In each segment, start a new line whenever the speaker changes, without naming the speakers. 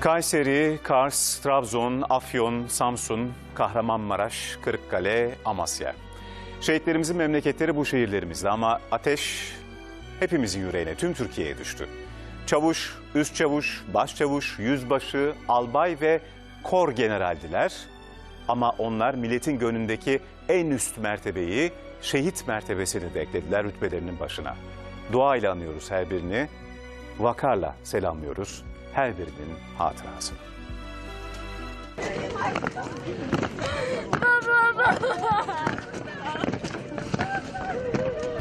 Kayseri, Kars, Trabzon, Afyon, Samsun, Kahramanmaraş, Kırıkkale, Amasya. Şehitlerimizin memleketleri bu şehirlerimizde ama ateş hepimizin yüreğine, tüm Türkiye'ye düştü. Çavuş, üst çavuş, başçavuş, yüzbaşı, albay ve kor generaldiler. Ama onlar milletin gönlündeki en üst mertebeyi, şehit mertebesini de eklediler rütbelerinin başına. Dua ile anıyoruz her birini, vakarla selamlıyoruz her birinin hatırasını.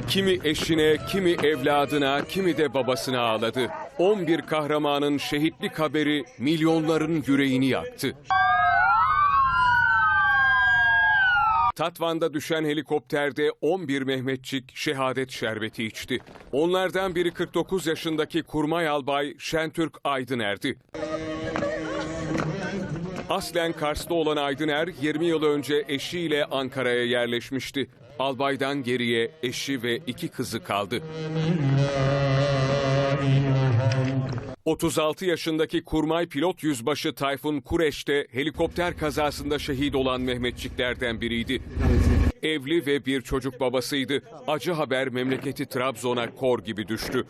Kimi eşine, kimi evladına, kimi de babasına ağladı. 11 kahramanın şehitlik haberi milyonların yüreğini yaktı. Tatvan'da düşen helikopterde 11 Mehmetçik şehadet şerbeti içti. Onlardan biri 49 yaşındaki Kurmay Albay Şentürk Aydıner'di. Aslen Kars'ta olan Aydıner 20 yıl önce eşiyle Ankara'ya yerleşmişti. Albaydan geriye eşi ve iki kızı kaldı. 36 yaşındaki kurmay pilot yüzbaşı Tayfun Kureş de helikopter kazasında şehit olan Mehmetçiklerden biriydi. Evli ve bir çocuk babasıydı. Acı haber memleketi Trabzon'a kor gibi düştü.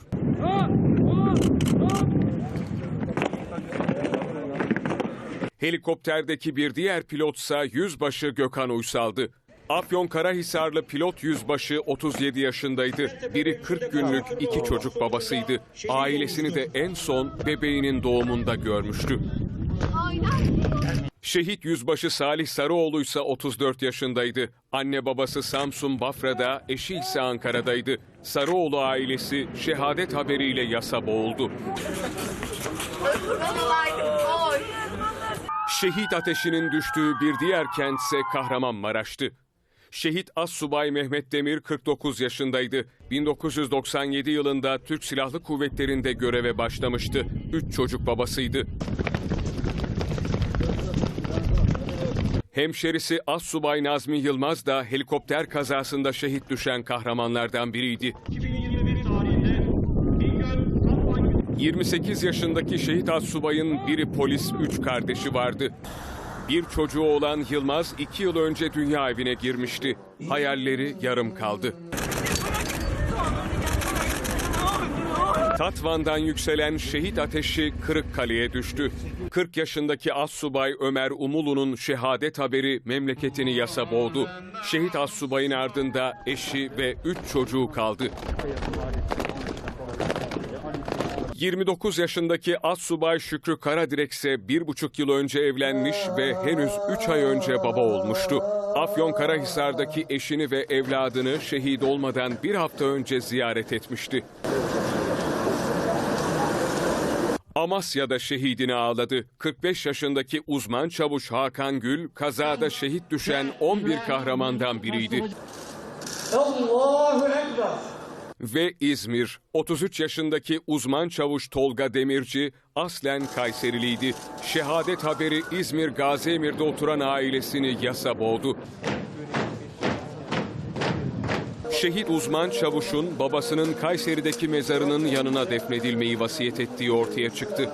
Helikopterdeki bir diğer pilotsa yüzbaşı Gökhan Uysal'dı. Afyon Karahisarlı pilot yüzbaşı 37 yaşındaydı. Biri 40 günlük iki çocuk babasıydı. Ailesini de en son bebeğinin doğumunda görmüştü. Şehit yüzbaşı Salih Sarıoğlu ise 34 yaşındaydı. Anne babası Samsun Bafra'da, eşi ise Ankara'daydı. Sarıoğlu ailesi şehadet haberiyle yasa boğuldu. Şehit ateşinin düştüğü bir diğer kent ise Kahramanmaraş'tı. Şehit Assubay Mehmet Demir 49 yaşındaydı. 1997 yılında Türk Silahlı Kuvvetleri'nde göreve başlamıştı. Üç çocuk babasıydı. Hemşerisi Assubay Nazmi Yılmaz da helikopter kazasında şehit düşen kahramanlardan biriydi. 28 yaşındaki şehit Assubay'ın biri polis, üç kardeşi vardı. Bir çocuğu olan Yılmaz iki yıl önce dünya evine girmişti. Hayalleri yarım kaldı. Tatvan'dan yükselen şehit ateşi Kırıkkale'ye düştü. 40 yaşındaki Assubay Ömer Umulu'nun şehadet haberi memleketini yasa boğdu. Şehit Assubay'ın ardında eşi ve 3 çocuğu kaldı. 29 yaşındaki Assubay Şükrü Karadirek ise bir buçuk yıl önce evlenmiş ve henüz 3 ay önce baba olmuştu. Afyon Karahisar'daki eşini ve evladını şehit olmadan bir hafta önce ziyaret etmişti. Amasya'da şehidini ağladı. 45 yaşındaki uzman çavuş Hakan Gül kazada şehit düşen 11 kahramandan biriydi.
Allahu Ekber.
Ve İzmir, 33 yaşındaki uzman çavuş Tolga Demirci aslen Kayseriliydi. Şehadet haberi İzmir Gaziemir'de oturan ailesini yasa boğdu. Şehit uzman çavuşun babasının Kayseri'deki mezarının yanına defnedilmeyi vasiyet ettiği ortaya çıktı.